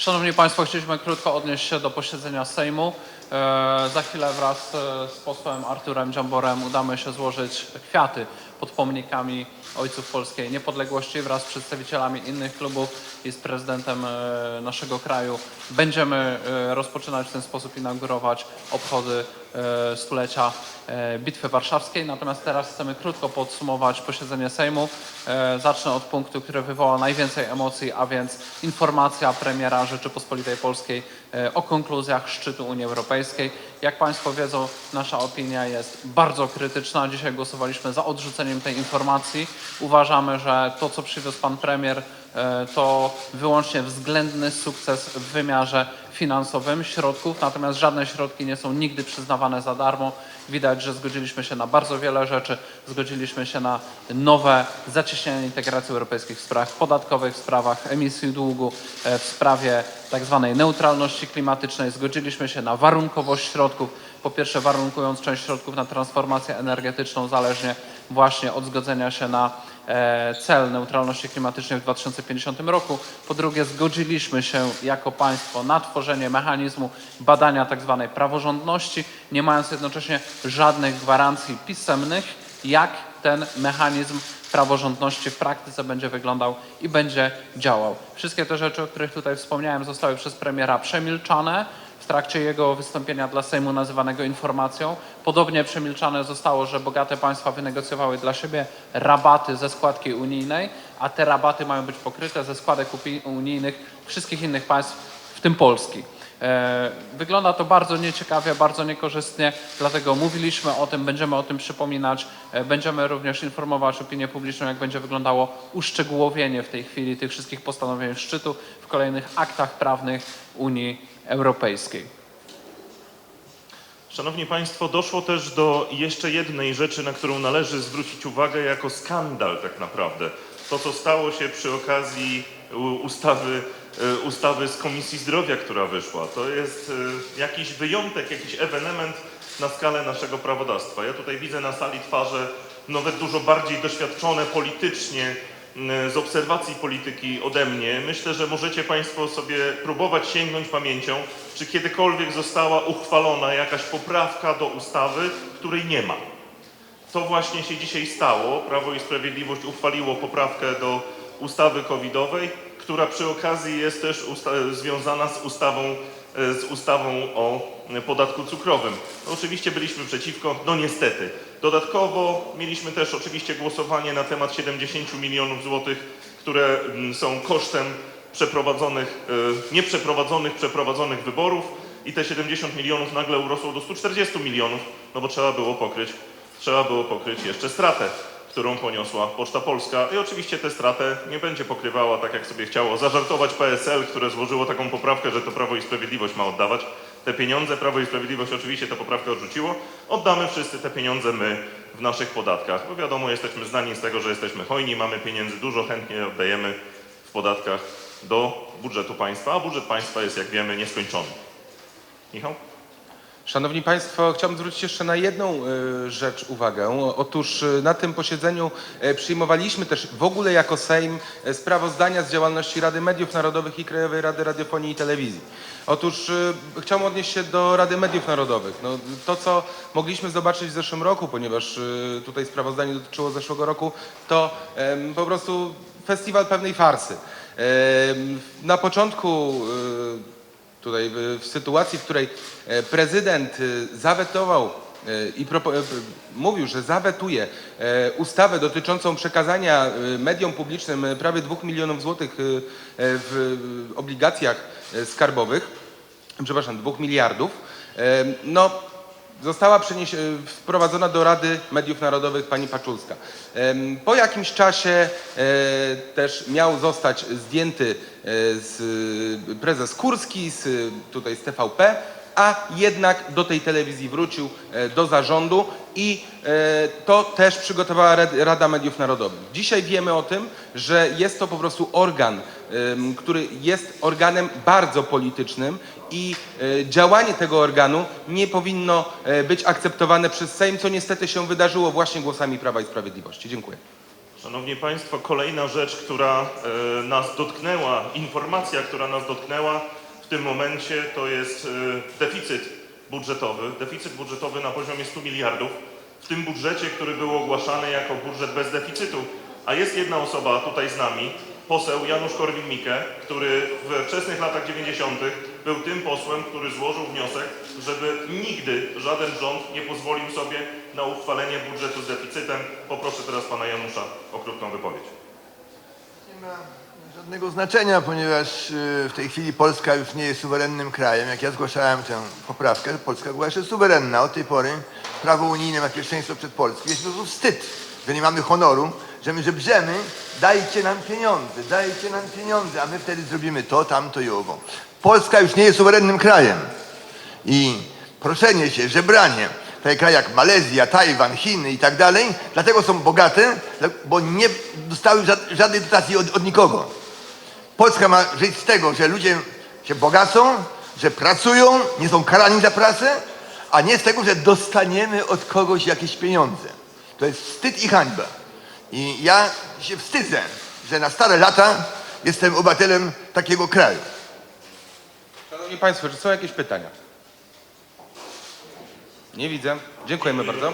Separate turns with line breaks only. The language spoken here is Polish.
Szanowni Państwo, chcieliśmy krótko odnieść się do posiedzenia Sejmu. E, za chwilę wraz e, z posłem Arturem Dziamborem udamy się złożyć kwiaty pod pomnikami ojców polskiej niepodległości wraz z przedstawicielami innych klubów i z prezydentem e, naszego kraju. Będziemy rozpoczynać w ten sposób inaugurować obchody stulecia e, Bitwy Warszawskiej. Natomiast teraz chcemy krótko podsumować posiedzenie Sejmu. E, Zacznę od punktu, który wywołał najwięcej emocji, a więc informacja premiera Rzeczypospolitej Polskiej e, o konkluzjach szczytu Unii Europejskiej. Jak Państwo wiedzą, nasza opinia jest bardzo krytyczna. Dzisiaj głosowaliśmy za odrzuceniem tej informacji. Uważamy, że to, co przywiózł Pan Premier, e, to wyłącznie względny sukces w wymiarze finansowym środków, natomiast żadne środki nie są nigdy przyznawane za darmo. Widać, że zgodziliśmy się na bardzo wiele rzeczy. Zgodziliśmy się na nowe zacieśnienie integracji europejskich w sprawach podatkowych, w sprawach emisji długu, e, w sprawie tak zwanej neutralności klimatycznej. Zgodziliśmy się na warunkowość środków. Po pierwsze, warunkując część środków na transformację energetyczną zależnie właśnie od zgodzenia się na e, cel neutralności klimatycznej w 2050 roku. Po drugie, zgodziliśmy się jako państwo na tworzenie mechanizmu badania tak zwanej praworządności, nie mając jednocześnie żadnych gwarancji pisemnych, jak ten mechanizm praworządności w praktyce będzie wyglądał i będzie działał. Wszystkie te rzeczy, o których tutaj wspomniałem, zostały przez premiera przemilczane trakcie jego wystąpienia dla Sejmu nazywanego informacją. Podobnie przemilczane zostało, że bogate państwa wynegocjowały dla siebie rabaty ze składki unijnej, a te rabaty mają być pokryte ze składek unijnych wszystkich innych państw, w tym Polski. E, Wygląda to bardzo nieciekawie, bardzo niekorzystnie, dlatego mówiliśmy o tym, będziemy o tym przypominać, e, będziemy również informować opinię publiczną, jak będzie wyglądało uszczegółowienie w tej chwili tych wszystkich postanowień szczytu w kolejnych aktach prawnych Unii Europejskiej.
Szanowni Państwo, doszło też do jeszcze jednej rzeczy, na którą należy zwrócić uwagę jako skandal tak naprawdę. To, co stało się przy okazji ustawy, e, ustawy z Komisji Zdrowia, która wyszła. To jest e, jakiś wyjątek, jakiś ewenement na skalę naszego prawodawstwa. Ja tutaj widzę na sali twarze nawet dużo bardziej doświadczone politycznie z obserwacji polityki ode mnie. Myślę, że możecie Państwo sobie próbować sięgnąć pamięcią, czy kiedykolwiek została uchwalona jakaś poprawka do ustawy, której nie ma. To właśnie się dzisiaj stało. Prawo i Sprawiedliwość uchwaliło poprawkę do ustawy covidowej, która przy okazji jest też związana z ustawą, e, z ustawą o e, podatku cukrowym. No, oczywiście byliśmy przeciwko, no niestety. Dodatkowo mieliśmy też oczywiście głosowanie na temat 70 milionów złotych, które mm, są kosztem przeprowadzonych, e, nieprzeprowadzonych, przeprowadzonych wyborów i te 70 milionów nagle urosło do 140 milionów, no bo trzeba było pokryć trzeba było pokryć jeszcze stratę, którą poniosła Poczta Polska. I oczywiście tę stratę nie będzie pokrywała tak, jak sobie chciało zażartować PSL, które złożyło taką poprawkę, że to Prawo i Sprawiedliwość ma oddawać te pieniądze. Prawo i Sprawiedliwość oczywiście tę poprawkę odrzuciło. Oddamy wszyscy te pieniądze my w naszych podatkach, bo wiadomo, jesteśmy znani z tego, że jesteśmy hojni, mamy pieniędzy dużo, chętnie oddajemy w podatkach do budżetu państwa, a budżet państwa jest, jak wiemy, nieskończony. Michał?
Szanowni Państwo, chciałbym zwrócić jeszcze na jedną e, rzecz uwagę. Otóż e, na tym posiedzeniu e, przyjmowaliśmy też w ogóle jako Sejm sprawozdania z działalności Rady Mediów Narodowych i Krajowej Rady Radiofonii i Telewizji. Otóż chciałbym odnieść się do Rady Mediów Narodowych. No, to, co mogliśmy zobaczyć w zeszłym roku, ponieważ tutaj sprawozdanie dotyczyło zeszłego roku, to po prostu festiwal pewnej farsy. Na początku tutaj w, sytuacji, w której e, prezydent e, zawetował e, i mówił, że zawetuje ustawę dotyczącą przekazania mediom publicznym prawie 2 milionów złotych w obligacjach skarbowych, przepraszam, 2 miliardów, no została e, wprowadzona do Rady Mediów Narodowych pani Paczulska. Po jakimś czasie e, też miał zostać zdjęty e, prezes Kurski z, tutaj z TVP, a jednak do tej telewizji wrócił e, do zarządu i e, to też przygotowała Rad- Rada Mediów Narodowych. Dzisiaj wiemy o tym, że jest to po prostu organ, który jest organem bardzo politycznym i e, działanie tego organu nie powinno być akceptowane przez Sejm, co niestety się wydarzyło właśnie głosami Prawa i Sprawiedliwości. Dziękuję.
Szanowni Państwo, kolejna rzecz, która nas dotknęła, informacja, która nas dotknęła tym momencie, to jest e, deficyt budżetowy. Deficyt budżetowy na poziomie 100 miliardów. W tym budżecie, który był ogłaszany jako budżet bez deficytu. A jest jedna osoba tutaj z nami, poseł Janusz Korwin-Mikke, który we wczesnych latach 90. był tym posłem, który złożył wniosek, żeby nigdy żaden rząd nie pozwolił sobie na uchwalenie budżetu z deficytem. Poproszę teraz pana Janusza o krótką wypowiedź.
Nie ma żadnego znaczenia, ponieważ y, w tej chwili Polska już nie jest suwerennym krajem. Jak ja zgłaszałem tę poprawkę, Polska była jeszcze suwerenna. Od tej pory prawo unijne ma pierwszeństwo przed Polską. Jest po prostu wstyd, że nie mamy honoru, że my żebrzemy, dajcie nam pieniądze, dajcie nam pieniądze, a my wtedy zrobimy to, tamto i owo. Polska już nie jest suwerennym krajem. I proszenie się, żebranie, takie kraje jak Malezja, Tajwan, Chiny i tak dalej, dlatego są bogate, bo nie dostały ża- żadnej dotacji od, od nikogo. Polska ma żyć z tego, że ludzie się bogacą, że pracują, nie są karani za pracę, a nie z tego, że dostaniemy od kogoś jakieś pieniądze. To jest wstyd i hańba. I ja się wstydzę, że na stare lata jestem obywatelem takiego kraju.
Szanowni Państwo, czy są jakieś pytania? Nie widzę. Dziękujemy bardzo.